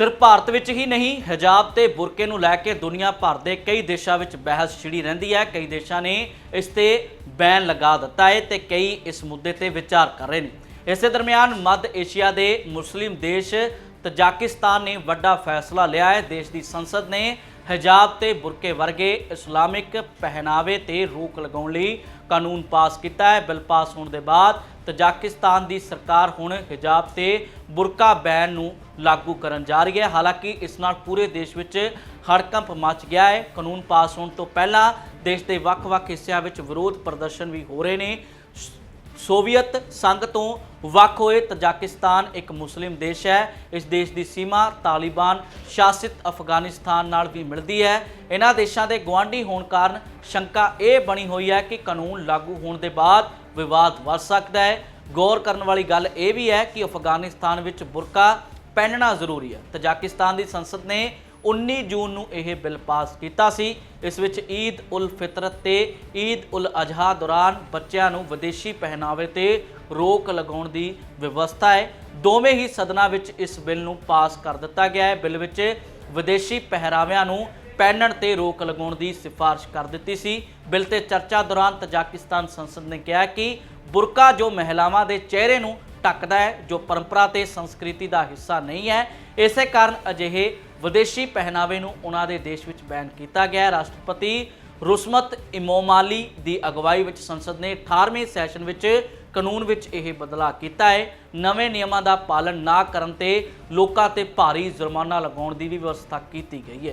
ਸਿਰਫ ਭਾਰਤ ਵਿੱਚ ਹੀ ਨਹੀਂ, ਹਿਜਾਬ ਤੇ ਬੁਰਕੇ ਨੂੰ ਲੈ ਕੇ ਦੁਨੀਆ ਭਰ ਦੇ ਕਈ ਦੇਸ਼ਾਂ ਵਿੱਚ ਬਹਿਸ ਛਿੜੀ ਰਹਿੰਦੀ ਹੈ। ਕਈ ਦੇਸ਼ਾਂ ਨੇ ਇਸ ਤੇ ਬੈਨ ਲਗਾ ਦਿੱਤਾ ਹੈ ਤੇ ਕਈ ਇਸ ਮੁੱਦੇ ਤੇ ਵਿਚਾਰ ਕਰ ਰਹੇ ਨੇ। ਇਸੇ ਦਰਮਿਆਨ ਮੱਧ ਏਸ਼ੀਆ ਦੇ ਮੁਸਲਿਮ ਦੇਸ਼ ਤਜਾਕਿਸਤਾਨ ਨੇ ਵੱਡਾ ਫੈਸਲਾ ਲਿਆ ਹੈ। ਦੇਸ਼ ਦੀ ਸੰਸਦ ਨੇ ਹਿਜਾਬ ਤੇ ਬੁਰਕੇ ਵਰਗੇ ਇਸਲਾਮਿਕ ਪਹਿਨਾਵੇ ਤੇ ਰੋਕ ਲਗਾਉਣ ਲਈ ਕਾਨੂੰਨ ਪਾਸ ਕੀਤਾ ਹੈ। ਬਿੱਲ ਪਾਸ ਹੋਣ ਦੇ ਬਾਅਦ ਤਜਾਕਿਸਤਾਨ ਦੀ ਸਰਕਾਰ ਹੁਣ ਹਿਜਾਬ ਤੇ ਬੁਰਕਾ ਬੈਨ ਨੂੰ ਲਾਗੂ ਕਰਨ ਜਾ ਰਹੀ ਹੈ। ਹਾਲਾਂਕਿ ਇਸ ਨਾਲ ਪੂਰੇ ਦੇਸ਼ ਵਿੱਚ ਹੜਕੰਪ ਮਚ ਗਿਆ ਹੈ। ਕਾਨੂੰਨ ਪਾਸ ਹੋਣ ਤੋਂ ਪਹਿਲਾਂ ਦੇਸ਼ ਦੇ ਵੱਖ-ਵੱਖ ਹਿੱਸਿਆਂ ਵਿੱਚ ਵਿਰੋਧ ਪ੍ਰਦਰਸ਼ਨ ਵੀ ਹੋ ਰਹੇ ਨੇ। ਸੋਵੀਅਤ ਸੰਘ ਤੋਂ ਵੱਖ ਹੋਏ ਤਜਾਕਿਸਤਾਨ ਇੱਕ ਮੁਸਲਿਮ ਦੇਸ਼ ਹੈ। ਇਸ ਦੇਸ਼ ਦੀ ਸੀਮਾ ਤਾਲਿਬਾਨ ਸ਼ਾਸਿਤ ਅਫਗਾਨਿਸਤਾਨ ਨਾਲ ਵੀ ਮਿਲਦੀ ਹੈ। ਇਹਨਾਂ ਦੇਸ਼ਾਂ ਦੇ ਗੁਆਂਢੀ ਹੋਣ ਕਾਰਨ ਸ਼ੰਕਾ ਇਹ ਬਣੀ ਹੋਈ ਹੈ ਕਿ ਕਾਨੂੰਨ ਲਾਗੂ ਹੋਣ ਦੇ ਬਾਅਦ ਵਿਵਾਦ ਵੱਧ ਸਕਦਾ ਹੈ। ਗੌਰ ਕਰਨ ਵਾਲੀ ਗੱਲ ਇਹ ਵੀ ਹੈ ਕਿ ਅਫਗਾਨਿਸਤਾਨ ਵਿੱਚ ਬੁਰਕਾ ਪਹਿਨਣਾ ਜ਼ਰੂਰੀ ਹੈ। ਤਜਾਕਿਸਤਾਨ ਦੀ ਸੰਸਦ ਨੇ 19 ਜੂਨ ਨੂੰ ਇਹ ਬਿੱਲ ਪਾਸ ਕੀਤਾ ਸੀ। ਇਸ ਵਿੱਚ ਈਦ ਉਲ ਫਿਤਰਤ ਤੇ ਈਦ ਉਲ ਅਜ਼ਹਾ ਦੌਰਾਨ ਬੱਚਿਆਂ ਨੂੰ ਵਿਦੇਸ਼ੀ ਪਹਿਨਾਵੇ ਤੇ ਰੋਕ ਲਗਾਉਣ ਦੀ ਵਿਵਸਥਾ ਹੈ। ਦੋਵੇਂ ਹੀ ਸਦਨਾਂ ਵਿੱਚ ਇਸ ਬਿੱਲ ਨੂੰ ਪਾਸ ਕਰ ਦਿੱਤਾ ਗਿਆ ਹੈ। ਬਿੱਲ ਵਿੱਚ ਵਿਦੇਸ਼ੀ ਪਹਿਰਾਵਿਆਂ ਨੂੰ ਪਹਿਨਣ ਤੇ ਰੋਕ ਲਗਾਉਣ ਦੀ ਸਿਫਾਰਿਸ਼ ਕਰ ਦਿੱਤੀ ਸੀ। ਬਿੱਲ ਤੇ ਚਰਚਾ ਦੌਰਾਨ ਤਜਾਕਿਸਤਾਨ ਸੰਸਦ ਨੇ ਕਿਹਾ ਕਿ ਬੁਰਕਾ ਜੋ ਮਹਿਲਾਵਾਂ ਦੇ ਚਿਹਰੇ ਨੂੰ ਢੱਕਦਾ ਹੈ, ਜੋ ਪਰੰਪਰਾ ਤੇ ਸੰਸਕ੍ਰਿਤੀ ਦਾ ਹਿੱਸਾ ਨਹੀਂ ਹੈ, ਇਸੇ ਕਾਰਨ ਅਜਿਹੇ ਵਿਦੇਸ਼ੀ ਪਹਿਨਾਵੇ ਨੂੰ ਉਹਨਾਂ ਦੇ ਦੇਸ਼ ਵਿੱਚ ਬੈਨ ਕੀਤਾ ਗਿਆ ਹੈ। ਰਾਸ਼ਟਰਪਤੀ ਰੁਸਮਤ ਇਮੋਮਾਲੀ ਦੀ ਅਗਵਾਈ ਵਿੱਚ ਸੰਸਦ ਨੇ 18ਵੇਂ ਸੈਸ਼ਨ ਵਿੱਚ ਕਾਨੂੰਨ ਵਿੱਚ ਇਹ ਬਦਲਾਅ ਕੀਤਾ ਹੈ। ਨਵੇਂ ਨਿਯਮਾਂ ਦਾ ਪਾਲਣ ਨਾ ਕਰਨ ਤੇ ਲੋਕਾਂ ਤੇ ਭਾਰੀ ਜੁਰਮਾਨਾ ਲਗਾਉਣ ਦੀ ਵੀ ਵਿਵਸਥਾ ਕੀਤੀ ਗਈ ਹੈ।